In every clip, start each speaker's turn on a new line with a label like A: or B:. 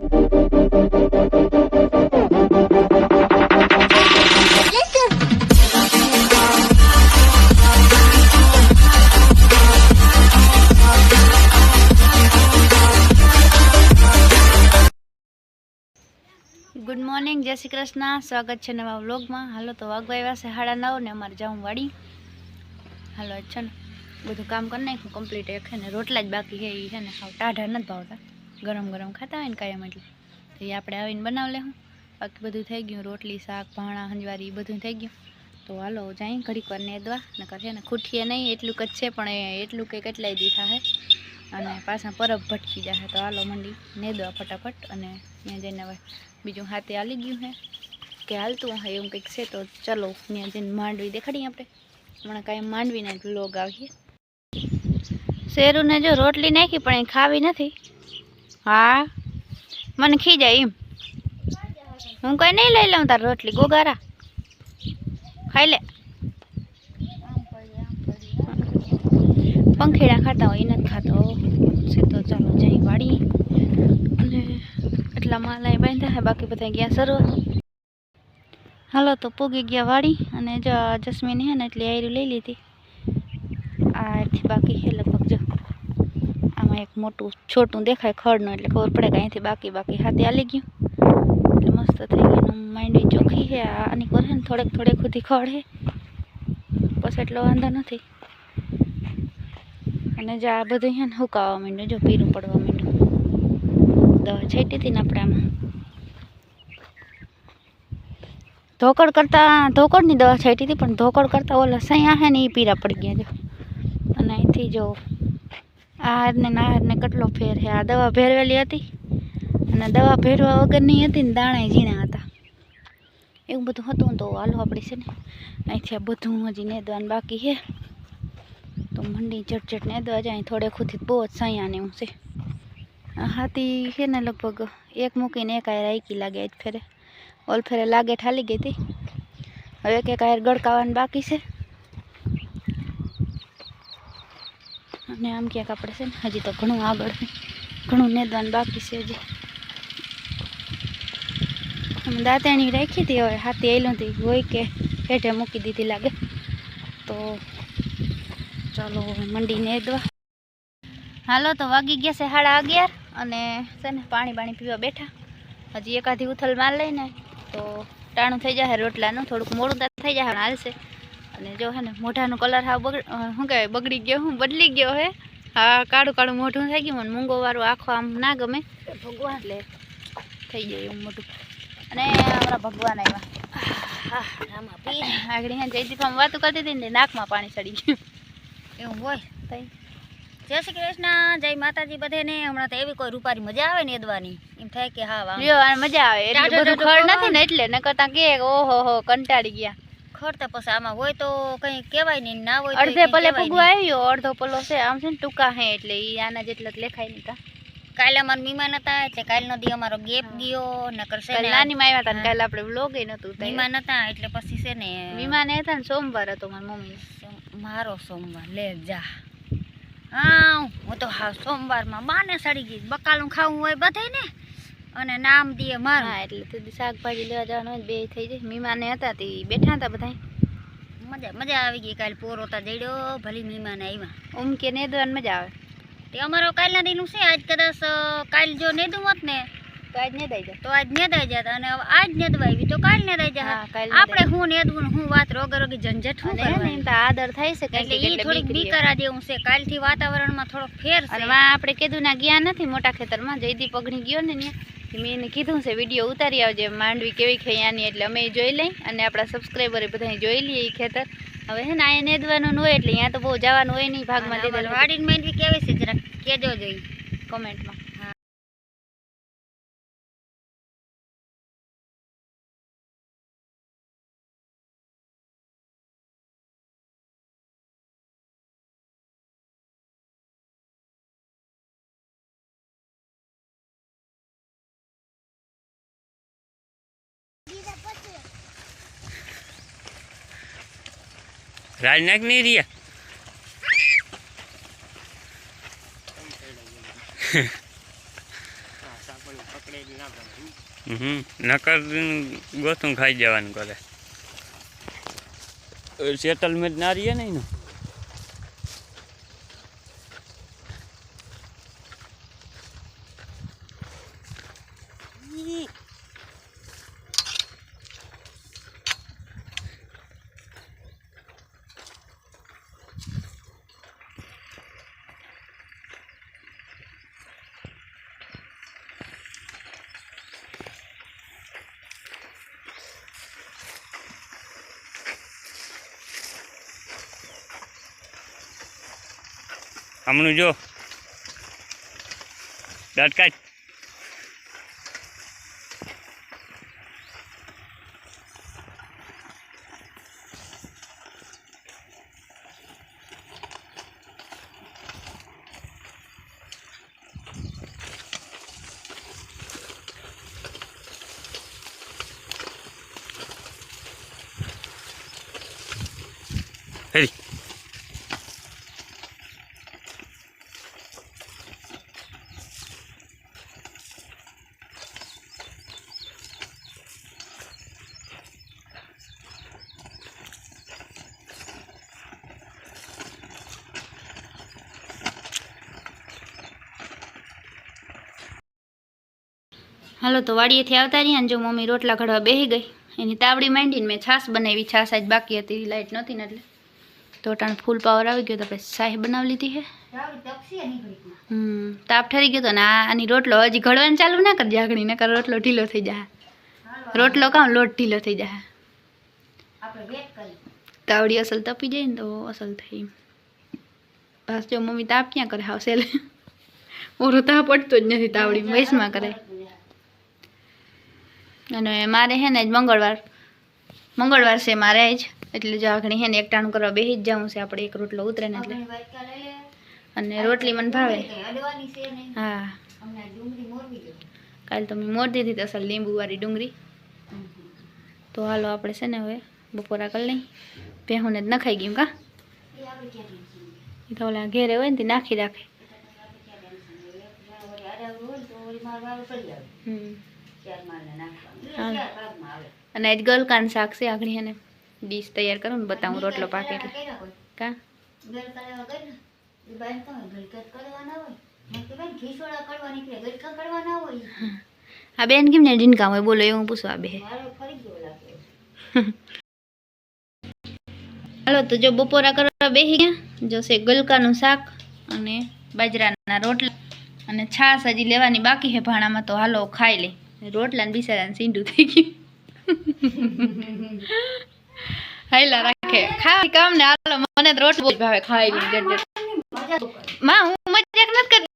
A: Good morning જય શ્રી કૃષ્ણ. સ્વાગત છે નવા વ્લોગમાં. હાલો તો વાગવા આવ્યા છે સાડા નવ ને અમારે જાઉં વાડી હાલો છે ને બધું કામ કરી નાખ્યું કમ્પ્લીટ એક છે ને રોટલા જ બાકી છે એ છે ને હાવ ટાઢા નથી ભાવતા. ગરમ ગરમ ખાતા હોય ને કાયમ એટલે. તો એ આપણે આવીને બનાવી લેવું બાકી બધું થઈ ગયું. રોટલી, શાક, ભાણા, હંજવારી બધું થઈ ગયું. તો હાલો જાય ઘડીક વાર નેદવા. નકર છે ને ખૂટીએ નહીં, એટલું જ છે, પણ એટલું કંઈ કેટલાય દી થાય અને પાછા પરબ ભટકી જાય તો હાલો, મંડી, નેદવા ફટાફટ અને ત્યાં જઈને હવે બીજું હાથે હાલી ગયું હે. કે હાલતું હોય એવું કંઈક છે, તો ચલો ત્યાં જઈને માંડવી દેખાડીએ આપણે. હમણાં કાંઈ માંડવીના લોગ આવીએ. શેરુને જો રોટલી નાખી, પણ એ ખાવી નથી. હા? મને ખી જાય એમ. હું કઈ નહીં લઈ લઉં તાર રોટલી. ગોગારા. ખાઈ લે. પંખેડા ખાતા હોય નથી ખાતો. તો ચાલો જઈ વાળી અને એટલા માલા બાંધ્યા બાકી બધા ગયા સરવા હાલો તો પૂગી ગયા વાળી અને જો જસ્મીન હે ને, એટલી આયરું લઈ લીધી. આથી બાકી છે લગભગ જો. આમાં એક મોટું છોટું દેખાય ખડનું, એટલે ખબર પડે કે અહીંથી બાકી બાકી હાથે હાલી ગયું. એટલે મસ્ત થઈ ગયું. માંડવી ચોખ્ખી છે. આ આની કોર છે ને થોડેક થોડેક સુધી ખડ છે. પછી એટલો વાંધો નથી. અને જો આ બધું છે ને હુકાવા માંડ્યું, જો પીરું પડવા માંડ્યું. દવા છાંટી હતી ને આપણે આમાં ધોકડ કરતાં ધોકડની દવા છાંટી હતી, પણ ધોકડ કરતાં ઓલા સૈયા છે ને એ પીરા પડી ગયા જો અને અહીંથી જો આહાર ને ના હારને કેટલો ફેર છે? આ દવા ભેરવેલી હતી અને દવા ભેરવા વગરની હતી ને દાણા ઝીણા હતા. એવું બધું હતું તો હાલો આપણે છે ને અહીંથી આ બધું હજી નેદવાનું બાકી છે. તો મંડી ચટચટ નેદવા જાય થોડે ખુદી બહુ જ સૈયા ને એવું છે. આ હાથી છે ને લગભગ એક મૂકીને એક આયર આઈકી લાગે આજ ફેરે. ઓલ ફેરે લાગે ઠાલી ગઈ હતી. હવે એક એક આયર ગળકાવાની બાકી છે. અને આમ ક્યાંક આપણે છે ને હજી તો ઘણું આગળ છે ઘણું નેદવાનું બાકી છે હજી અમે દાંતેણી રાખી હતી હવે હાથી આવેલું હતી હોય કે હેઠે મૂકી દીધી લાગે તો ચાલો હવે મંડી નેદવા। હાલો તો વાગી ગયા છે સાડા અગિયાર, અને છે ને પાણી પાણી પીવા બેઠા। હજી એકાદી ઉથલ માર લઈને, તો ટાણું થઈ જાય રોટલાનું, થોડુંક મોડું તો થઈ જાય પણ હાલશે। અને જો હે ને મોઢાનું કલર હા બગડ શું કહેવાય બગડી ગયો હું બદલી ગયો હે. હા કાળું કાળું મોઢું થઈ ગયું મને મૂંગો વાળું આખો આમ ના ગમે. ભગવાન. એટલે થઈ જાય એવું મોટું અને હમણાં ભગવાન આવ્યા આગળ હે જયદીપ આમ વાતું કરતી હતી ને નાકમાં પાણી ચડી ગયું.
B: એવું હોય જય શ્રી કૃષ્ણ જય માતાજી બધાને. હમણાં તો એવી કોઈ રૂપારી મજા આવે ને એદવાની. એમ થાય કે હા વાહ.
A: મજા આવે. એટલે બધું ખડ નથી ને એટલે ન કરતા કે ઓહો હો કંટાળી ગયા.
B: ખરતા પછી આમાં હોય તો કઈ કહેવાય નહીં ના હોય
A: અડધે પલે
B: કહેવાય
A: આવ્યો અડધો પલો છે આમ છે ને ટૂંકા હે એટલે ઈ આના જેટલા લેખાય નહીં કા.
B: કાલે અમારા મહેમાન હતા એટલે કાલનો દી અમારો ગેપ ગયો ને કરશે
A: કાલ
B: ને
A: નાની માં આવ્યા હતા ને કાલે આપણે વ્લોગ એ નતું તઈ.
B: મહેમાન હતા એટલે પછી છે ને
A: વિમાન હતા ને સોમવાર હતો મારી મમ્મી.
B: મારો સોમવાર લે જા. હા હું તો હા સોમવારમાં બાને સડી ગઈ. બકાલું ખાવું હોય બધે ને અને નામ દે માર.
A: હા એટલે તો શાકભાજી લેવા જવાનું હોય બે થઈ જાય. મીમાને હતા તે બેઠા હતા બધા
B: મજા મજા આવી ગઈ કાલે પોરોતા જડ્યો ભલી મહેમાન આવ્યા
A: ઓમ કે નેદવાની મજા આવે.
B: તે અમારો કાલના દીનું છે આજ કદાચ કાલ જો નેદું હોત ને
A: તો આજ ને દઈ
B: તો આજ ને દઈ જાય અને આજ આજ નેદવાવી તો કાલ ને
A: દઈ
B: જાય
A: કાલ
B: આપણે હું નેદવું ને હું વાત રોગે રોગે ઝંઝટ હું
A: ને એમ તો આદર થાય છે
B: એટલે
A: એ
B: ઈ થોડીક. બીકરા જેવું છે કાલથી વાતાવરણમાં થોડોક ફેર
A: અને
B: છે.
A: વા આપણે કીધું ના ગયા નથી મોટા ખેતરમાં જયદીપ પગણી ગયો ને ત્યાં. મેં એને કીધું છે વીડિયો ઉતારી આવજે માંડવી કેવી ખેયાની એટલે અમે જોઈ લઈ અને આપણા સબસ્ક્રાઈબરે બધા જોઈ લઈએ એ ખેતર. હવે છે ને અહીંયા નેદવાનું ન હોય એટલે અહીંયા તો બહુ જવાનું હોય નહીં ભાગમાં
B: અમારે માંડવી કેવી છે જરાક કહેજો જોઈ.
A: કોમેન્ટમાં
C: રાજનાક નહીં રહ્યા નકર ગોતું ખાઈ જવાનું કરે. સેટલમેન્ટ ના રહીએ ને એનું? હમણું જો. દાંત
A: હાલો તો વાડીએથી આવતા રહ્યા જો મમ્મી રોટલા ઘડવા બેસી ગઈ, એની તાવડી માંડીને મેં છાશ બનાવી, છાશ આજ બાકી હતી લાઈટ નહોતી ને એટલે. તો ટાણ ફૂલ પાવર આવી ગયો તો પછી શાહી બનાવી લીધી છે હમ, તાપ ઠરી ગયો તો ને આની રોટલો હજી ઘડવાનું ચાલુ ના કરી જાગણી ને કરે રોટલો ઢીલો થઈ જાય રોટલો કાં લોટ ઢીલો થઈ જાય તાવડી અસલ તપી જાય ને તો અસલ થઈ બસ જો મમ્મી તાપ ક્યાં કરે, હાવ ઓરો તાપ પડતો જ નથી તાવડી વૈસમાં કરે. અને મારે હે ને જ મંગળવાર. મંગળવાર છે મારે જ. એટલે જો આગળ હે ને એકટાણું કરવા બેસી જ જાઉં છે. આપણે એક રોટલો ઉતરે ને એટલે. અને રોટલી મને ભાવે. હા. કાલે તો મેં મોર દીધી હતી અસલ લીંબુવાળી ડુંગળી. તો હાલો આપણે છે ને હવે બપોરા કરી લઈ પહેુંને જ નખાઈ ગયું કા?
B: એ
A: તો ઓલા ઘેરે હોય ને તે નાખી રાખે. હમ. હા. અને આજ ગલકાન શાક છે આગળ એને ડીશ તૈયાર કરું ને બતાવું રોટલો પાકે એટલે કા?
B: કીધું બેન
A: કેમ ને ડીનકા હોય બોલો એવું પૂછવા બે હાલો તો જો બપોરા કરવા બેસી ગયા જોશે ગલકાનું શાક અને બાજરાના રોટલા અને છાશ હજી લેવાની બાકી છે ભાણામાં તો હાલો ખાઈ લે. રોટલા ને બિચારાને સીંડું થઈ ગયું. હાઈલા રાખે. ખાવા કામ ને હાલો, મને તો રોટલો ભાવે ખાઈ. માં, હું મજાક નથી કરતી?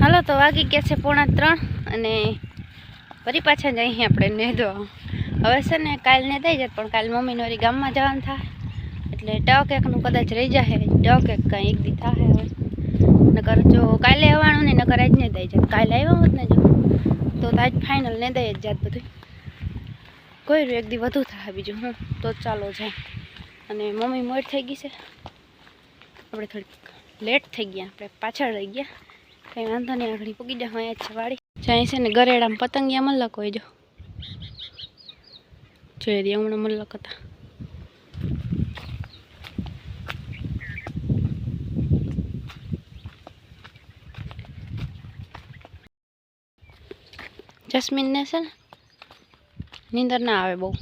A: હાલો, તો વાગી ગયા છે પોણા ત્રણ અને ફરી પાછા જ અહીં આપણે નેદો. હવે છે ને કાલ ને થઈ જાય પણ કાલ મમ્મીને નોરી ગામમાં જવાનું થાય. એટલે ટક એકનું કદાચ રહી જાય ટક એક કાંઈ એક દી થાય હવે. નકર જો કાલે આવવાનું ને નકર આજ ને દઈ જાય કાલે આવ્યા હોત ને જો. તો આજ ફાઇનલ ને દઈ જ જાત બધું. કોઈ એક દી વધુ થાય બીજું હું તો ચાલો જાય. અને મમ્મી મોડ થઈ ગઈ છે. આપણે થોડીક લેટ થઈ ગયા, આપણે પાછળ રહી ગયા. કંઈ વાંધો નહીં આગળ પૂગી જાઓ અહીંયા છે વાળી જ્યાં છે ને ગરેડામાં પતંગિયા મલક હોય જો. રહી હમણાં મલક હતા. જસ્મીનને છે ને, નીંદર ના આવે બહુ.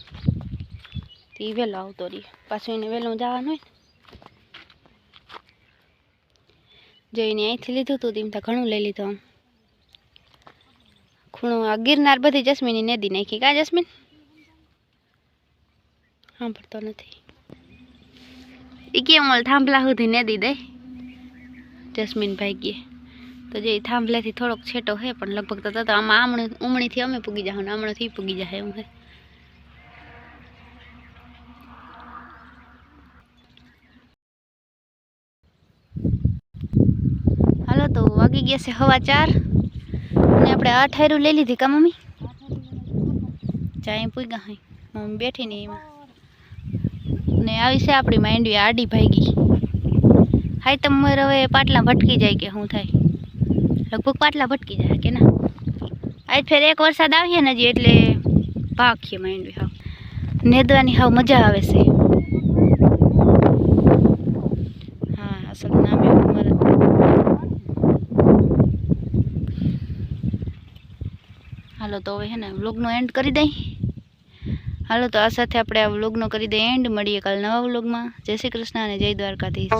A: તે વહેલો આવતો રહી. પાછું એને વહેલું જવાનું હોય ને. જોઈને અહીંથી લીધું હતું તેમ તો ઘણું લઈ લીધું આમ. ખૂણો આ ગિરનાર બધી જસ્મીની દી નાખી કા જસ્મીન? સાંભળતો નથી. એ કેમ થાંભલા સુધી નદી દે? જસ્મીન ભાઈ કે. તો જે થાંભલેથી થોડોક છેટો હે, પણ લગભગ તો તો આમાં આમણે, ઉમણીથી અમે પૂગી જાવ ને આમણેથી પૂગી જાય એવું હે. હાલો તો વાગી ગયા છે હવા ચાર. અને આપણે આ ઠેરું લઈ લીધી કા મમ્મી? ચાય પૂગા હઈ મમ્મી બેઠી ને એમાં. ને આવી છે આપણી માંડવી, આડી ભાગી. હાય તમારે હવે પાટલા ભટકી જાય કે શું થાય? લગભગ પાટલા ભટકી જાય કે ના? આજ ફેર એક વરસાદ આવીએ ને હજી એટલે પાકીએ માંડવી હાવ. નેદવાની હાવ મજા આવે છે. હા, અસલ નામ હાલો તો હવે હે ને વ્લોગનો એન્ડ કરી દઈ. હાલો તો આ સાથે આપણે આ વ્લોગનો કરી દઈએ એન્ડ મળીએ કાલ નવા વ્લોગમાં. જય શ્રી કૃષ્ણ અને જય દ્વારકાધીશ.